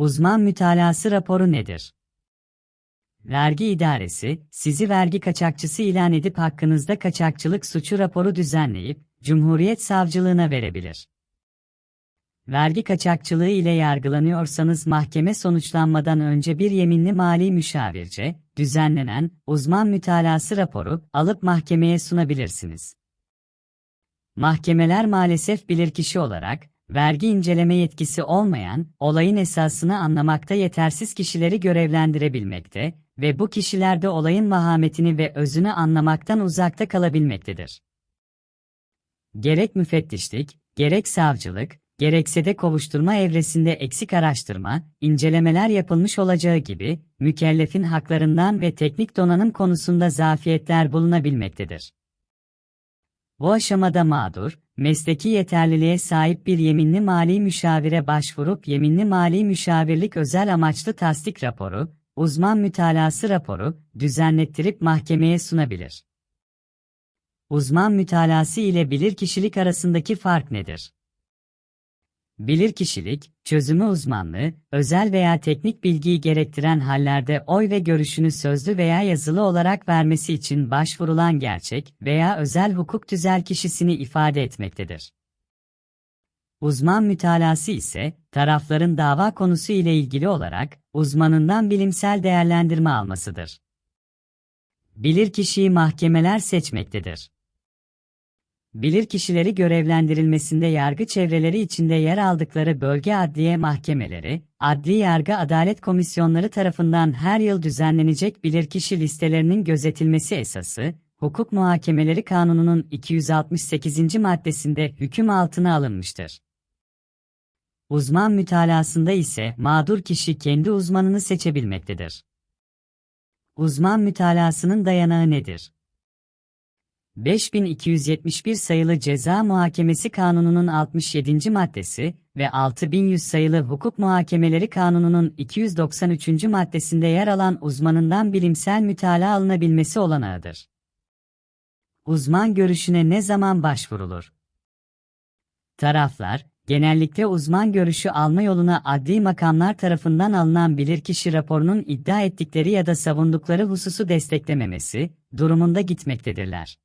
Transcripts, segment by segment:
Uzman mütalası raporu nedir? Vergi İdaresi, sizi vergi kaçakçısı ilan edip hakkınızda kaçakçılık suçu raporu düzenleyip, Cumhuriyet Savcılığına verebilir. Vergi kaçakçılığı ile yargılanıyorsanız mahkeme sonuçlanmadan önce bir yeminli mali müşavirce, düzenlenen, uzman mütalası raporu alıp mahkemeye sunabilirsiniz. Mahkemeler maalesef bilirkişi olarak, vergi inceleme yetkisi olmayan, olayın esasını anlamakta yetersiz kişileri görevlendirebilmekte ve bu kişiler de olayın vahametini ve özünü anlamaktan uzakta kalabilmektedir. Gerek müfettişlik, gerek savcılık, gerekse de kovuşturma evresinde eksik araştırma, incelemeler yapılmış olacağı gibi, mükellefin haklarından ve teknik donanım konusunda zafiyetler bulunabilmektedir. Bu aşamada mağdur, mesleki yeterliliğe sahip bir yeminli mali müşavire başvurup yeminli mali müşavirlik özel amaçlı tasdik raporu, uzman mütalası raporu, düzenlettirip mahkemeye sunabilir. Uzman mütalası ile bilirkişilik arasındaki fark nedir? Bilirkişilik, çözümü uzmanlığı, özel veya teknik bilgiyi gerektiren hallerde oy ve görüşünü sözlü veya yazılı olarak vermesi için başvurulan gerçek veya özel hukuk tüzel kişisini ifade etmektedir. Uzman mütalası ise, tarafların dava konusu ile ilgili olarak, uzmanından bilimsel değerlendirme almasıdır. Bilirkişiyi mahkemeler seçmektedir. Bilirkişileri görevlendirilmesinde yargı çevreleri içinde yer aldıkları bölge adliye mahkemeleri, adli yargı adalet komisyonları tarafından her yıl düzenlenecek bilirkişi listelerinin gözetilmesi esası, Hukuk Muhakemeleri Kanunu'nun 268. maddesinde hüküm altına alınmıştır. Uzman mütalasında ise mağdur kişi kendi uzmanını seçebilmektedir. Uzman mütalasının dayanağı nedir? 5271 sayılı Ceza Muhakemesi Kanunu'nun 67. maddesi ve 6100 sayılı Hukuk Muhakemeleri Kanunu'nun 293. maddesinde yer alan uzmanından bilimsel mütalaa alınabilmesi olanağıdır. Uzman görüşüne ne zaman başvurulur? Taraflar, genellikle uzman görüşü alma yoluna adli makamlar tarafından alınan bilirkişi raporunun iddia ettikleri ya da savundukları hususu desteklememesi durumunda gitmektedirler.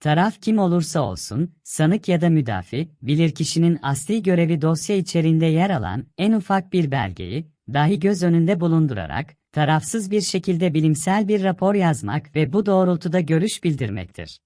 Taraf kim olursa olsun, sanık ya da müdafi, bilirkişinin asli görevi dosya içerisinde yer alan en ufak bir belgeyi, dahi göz önünde bulundurarak, tarafsız bir şekilde bilimsel bir rapor yazmak ve bu doğrultuda görüş bildirmektir.